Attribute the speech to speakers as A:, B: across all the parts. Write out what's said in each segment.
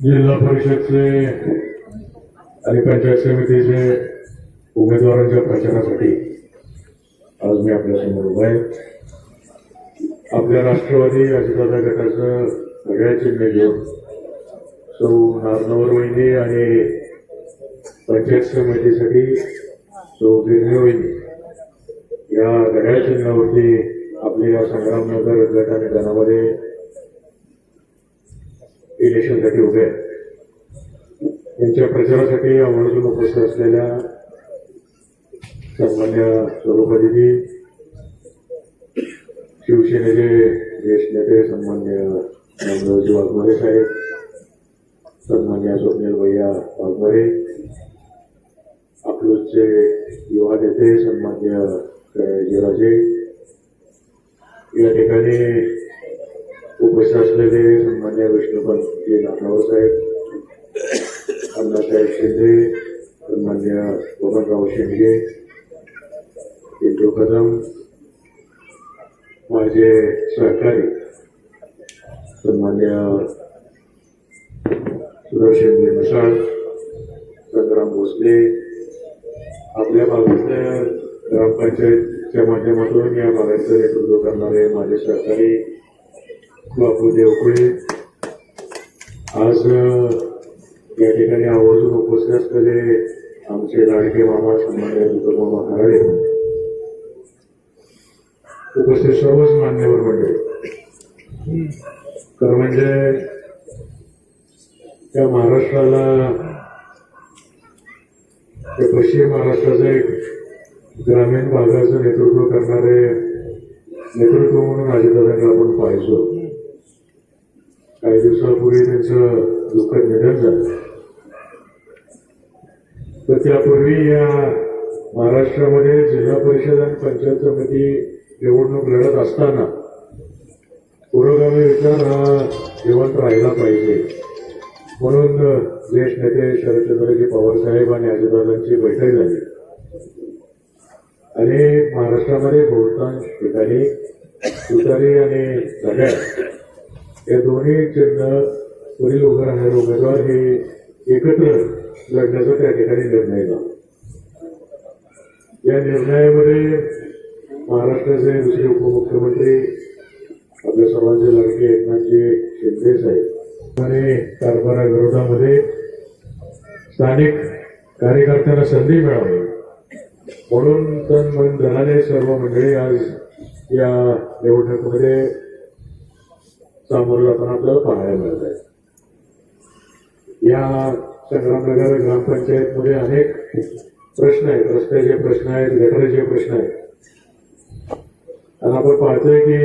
A: जिल्हा परिषदचे आणि पंचायत समितीचे उमेदवारांच्या प्रचारासाठी आज मी आपल्यासमोर उभा आहे. आपल्या राष्ट्रवादी अजितदादा गटाचं सगळ्या चिन्ह घेऊन सौ नारनवर वहिनी आणि पंचायत समितीसाठी सौ गिरणी वहिनी या घड्याळ चिन्हावरती आपली या संग्रामनगर गट आणि गणामध्ये इलेक्शनसाठी उभे आहेत. त्यांच्या प्रचारासाठी आवर्जून उपस्थित असलेल्या सन्मान्य स्वरूपदिनी शिवसेनेचे ज्येष्ठ नेते सन्मान्य नामदेवजी वाघमारे साहेब सन्मान्य स्वप्नील भैया वाघमारे अकलूजचे युवा नेते सन्मान्य जयराजे या ठिकाणी उपस्थित असलेले सन्मान्य विष्णुपंतजी नाथावर साहेब अण्णासाहेब शिंदे सन्मान्य बबनराव शेंडगे इंदू कदम माझे सहकारी सन्मान्य सुदर्शन मिसाळ संग्राम भोसले आपल्या भागातल्या ग्रामपंचायतच्या माध्यमातून या भागाचं नेतृत्व करणारे माझे सहकारी बापू देवकुळे आज या ठिकाणी आवर्जून उपस्थित असलेले आमचे लाडके मामा सन्मान्य मामा कराडे उपस्थित सर्वच मान्यवर मंडळी. तर म्हणजे त्या महाराष्ट्राला त्या पश्चिम महाराष्ट्राचं एक ग्रामीण भागाचं नेतृत्व करणारे नेतृत्व म्हणून आजीदादांना आपण पाहिजो काही दिवसापूर्वी त्यांचं दुःखद निधन झालं. तर त्यापूर्वी या महाराष्ट्रामध्ये जिल्हा परिषद आणि पंचायत समिती निवडणूक लढत असताना पुरोगामी विचार हा जिवंत राहिला पाहिजे. म्हणून ज्येष्ठ नेते शरदचंद्रजी पवार साहेब आणि अजितदादांची बैठक झाली. आणि महाराष्ट्रामध्ये बहुतांश ठिकाणी तुतारी आणि सगळ्या हे दोन्ही चिन्ह पुढील उभं राहणारे उमेदवार हे एकत्र लढण्याचा त्या ठिकाणी निर्णय झाला या निर्णयामध्ये महाराष्ट्राचे दुसरे उपमुख्यमंत्री आपल्या सर्वांचे लाडके एकनाथजी शिंदे साहेब आणि कारभाराविरोधामध्ये स्थानिक कार्यकर्त्यांना संधी मिळावी. म्हणून तन मन धनाने सर्व मंडळी आज या निवडणुकीमध्ये सामोरं जाताना आपल्याला पाहायला मिळत आहे या संग्रामनगर ग्रामपंचायतमध्ये अनेक प्रश्न आहेत. रस्त्याचे प्रश्न आहेत गटराचे प्रश्न आहेत. आणि आपण पाहतोय की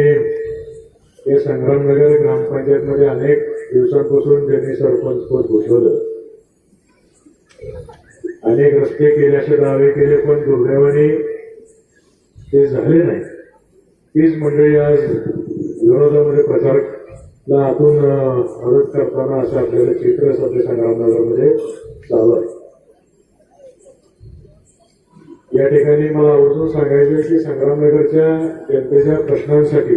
A: हे संग्रामनगर ग्रामपंचायतमध्ये अनेक दिवसांपासून त्यांनी सरपंच पद भूषवलं. अनेक रस्ते केल्याचे दावे केले पण दुर्दैवाने ते झाले नाही. तीच मंडळी आज विरोधामध्ये प्रचार ना अजून मदत करताना असं आपल्याला चित्र सध्या संग्रामनगरमध्ये चालू आहे. या ठिकाणी मला आवर्जून सांगायचं की संग्रामनगरच्या जनतेच्या प्रश्नांसाठी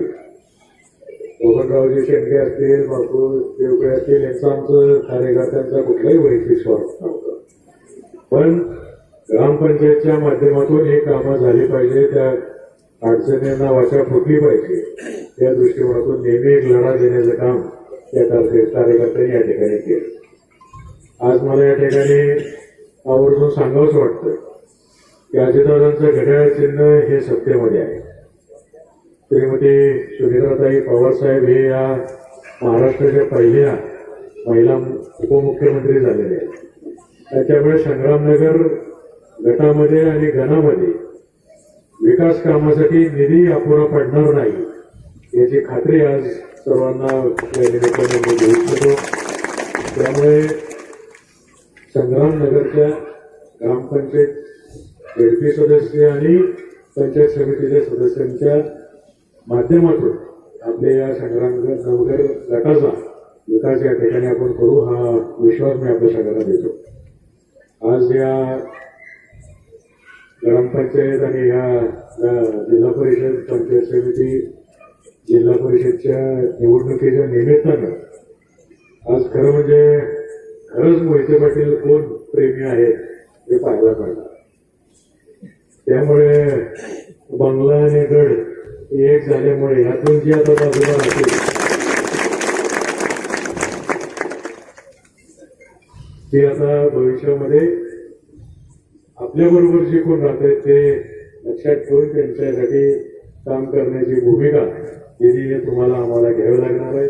A: मोहनरावजी शेंडगे असतील बापू देवकडे असतील यांचं आमचं कार्यकर्त्यांचा कुठलाही वैयक्तिक स्वार्थ नव्हता. पण ग्रामपंचायतच्या माध्यमातून ही कामं झाली पाहिजे त्या अडचणींना वाचा फुटली पाहिजे. त्या दृष्टिकोनातून नेहमी एक लढा देण्याचं काम त्या कार्य- कार्यकर्त्यांनी या ठिकाणी केलं. आज मला या ठिकाणी आवर्जून सांगावंच वाटतं की अजितदादांचं घड्याळ चिन्ह हे सत्तेमध्ये आहे. श्रीमती सुनीताताई पवारसाहेब हे या महाराष्ट्राच्या पहिल्या महिला उपमुख्यमंत्री झालेले आहेत. त्याच्यामुळे संग्रामनगर गटामध्ये आणि घनामध्ये विकास कामासाठी निधी अपुरा पडणार नाही. याची खात्री आज सर्वांना या निमित्ताने मी देऊ इच्छितो. त्यामुळे संग्रामनगरच्या ग्रामपंचायत झेडपी सदस्य आणि पंचायत समितीच्या सदस्यांच्या माध्यमातून आपल्या या संग्रामनगर गटाचा विकास या ठिकाणी आपण करू हा विश्वास मी आपल्या सगळ्यांना देतो. आज या ग्रामपंचायत आणि ह्या जिल्हा परिषद पंचायत समिती जिल्हा परिषदच्या निवडणुकीच्या निमित्तानं आज खरं म्हणजे खरंच मोहिते पाटील कोण प्रेमी आहेत हे पाहायला पाहिजे त्यामुळे बंगला आणि गड एक झाल्यामुळे ह्यातून जी आता बाजूला असेल ते आता भविष्यामध्ये आपल्याबरोबर जे कोण राहत आहेत ते लक्षात ठेवून त्यांच्यासाठी काम करण्याची भूमिका जी तुम्हाला आम्हाला घ्यावे लागणार आहे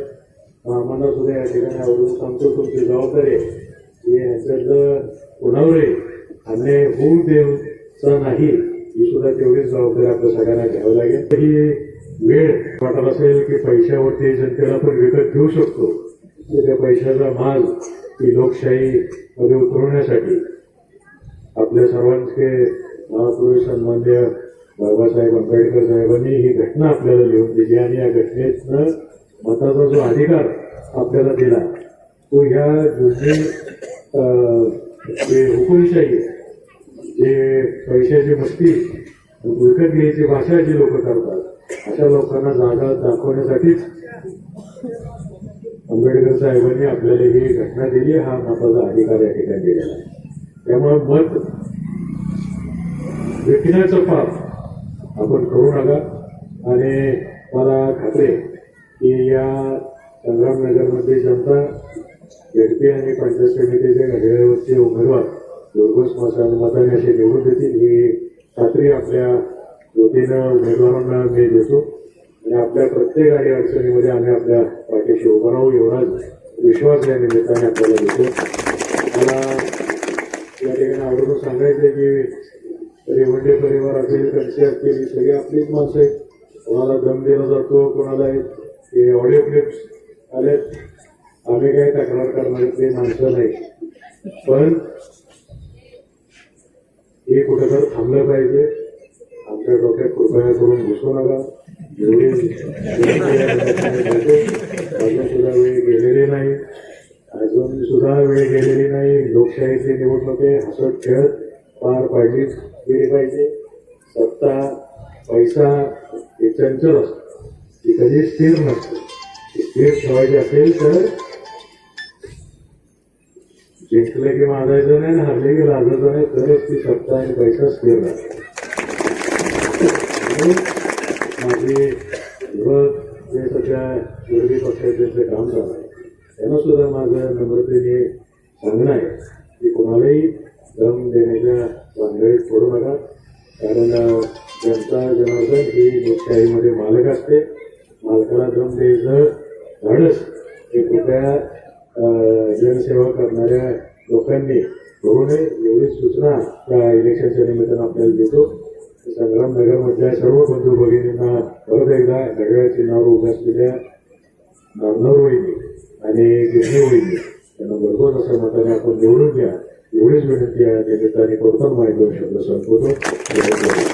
A: आम्हाला सुद्धा या ठिकाणी आवडून सांगतो तुमची जबाबदारी आहे. की ह्याच्यातलं कुणावरही अन्याय होऊ देऊचा नाही ही सुद्धा तेवढीच जबाबदारी आपल्या सगळ्यांना घ्यावी लागेल. ही वेळ वाटत असेल की पैशावरती जनतेला पण विकत घेऊ शकतो. त्या पैशाचा माल ही लोकशाही मध्ये उतरवण्यासाठी आपल्या सर्वांचे महापुरुष सन्मान्य बाबासाहेब आंबेडकर साहेबांनी ही घटना आपल्याला लिहून दिली आणि या घटनेतनं मताचा जो अधिकार आपल्याला दिला तो ह्या जुनी जे हुकुमशाही जे पैशाची मस्ती विकत घ्यायची भाषा जी लोक करतात अशा लोकांना जागा दाखवण्यासाठीच आंबेडकर साहेबांनी आपल्याला ही घटना दिली. हा मताचा अधिकार या ठिकाणी दिलेला आहे. त्यामुळे मत विकण्याचं पाप आपण करू नका आणि मला खात्री आहे की या संग्रामनगरमध्ये जनता झेडपी आणि पंचायत समितीच्या घड्याळावरचे उमेदवार दुर्घोष मताने मताने असे निवडून देतील ही खात्री आपल्या वतीनं उमेदवारांना मी देतो. आणि आपल्या प्रत्येक आणि अडचणीमध्ये आम्ही आपल्या पाठीशी उभं राहू एवढाच विश्वास या निमित्ताने आपल्याला देतो. मला या ठिकाणी आवडून सांगायचं की रेवंडे म्हणजे परिवार असेल कंचे असतील ही सगळी आपलीच माणसं आहेत. कोणाला दम दिला जातो कोणाला हे ऑडिओ क्लिप्स आलेत. आम्ही काही तक्रार करणारे ते माणसं नाही. पण हे कुठं तर थांबलं पाहिजे. आमच्या डोक्यात कृपया करून घुसू नका. अजून सुद्धा वेळ गेलेली नाही अजून सुद्धा वेळ गेलेली नाही. लोकशाहीची निवडणुके हसत खेळत पार पाडलीच गेली पाहिजे. सत्ता पैसा हे चंचल असतं ती कधी स्थिर नसते. स्थिर ठेवायची असेल तर जिंकलं की मागायचं नाही आणि हरले की लाजायचं नाही तरच ती सत्ता आणि पैसा स्थिर राहते. माझी युवक जे सध्या विरोधी पक्षाचे काम झालं आहे त्यांना सुद्धा माझं नम्रतेने सांगणं आहे. की कोणालाही दम देण्याच्या भानगडीत पडू नका कारण जनता जनार्दन ही लोकशाहीमध्ये मालक असते. मालकाला दम द्यायचं धाडस. हे कृपया जनसेवा करणाऱ्या लोकांनी करू नये एवढी सूचना त्या इलेक्शनच्या निमित्तानं आपल्याला देतो. संग्रामनगरमधल्या सर्व बंधू भगिनींना परत एकदा घड्याळ चिन्हावर उभ्या असलेल्या नामदार वहिनी आणि गिरणी वहिनी त्यांना भरपूर असं मताने आपण निवडून घ्या एवढीच विनंती आहे निमित्ताने करताना माहिती दोन शब्द संपवतो जय जय.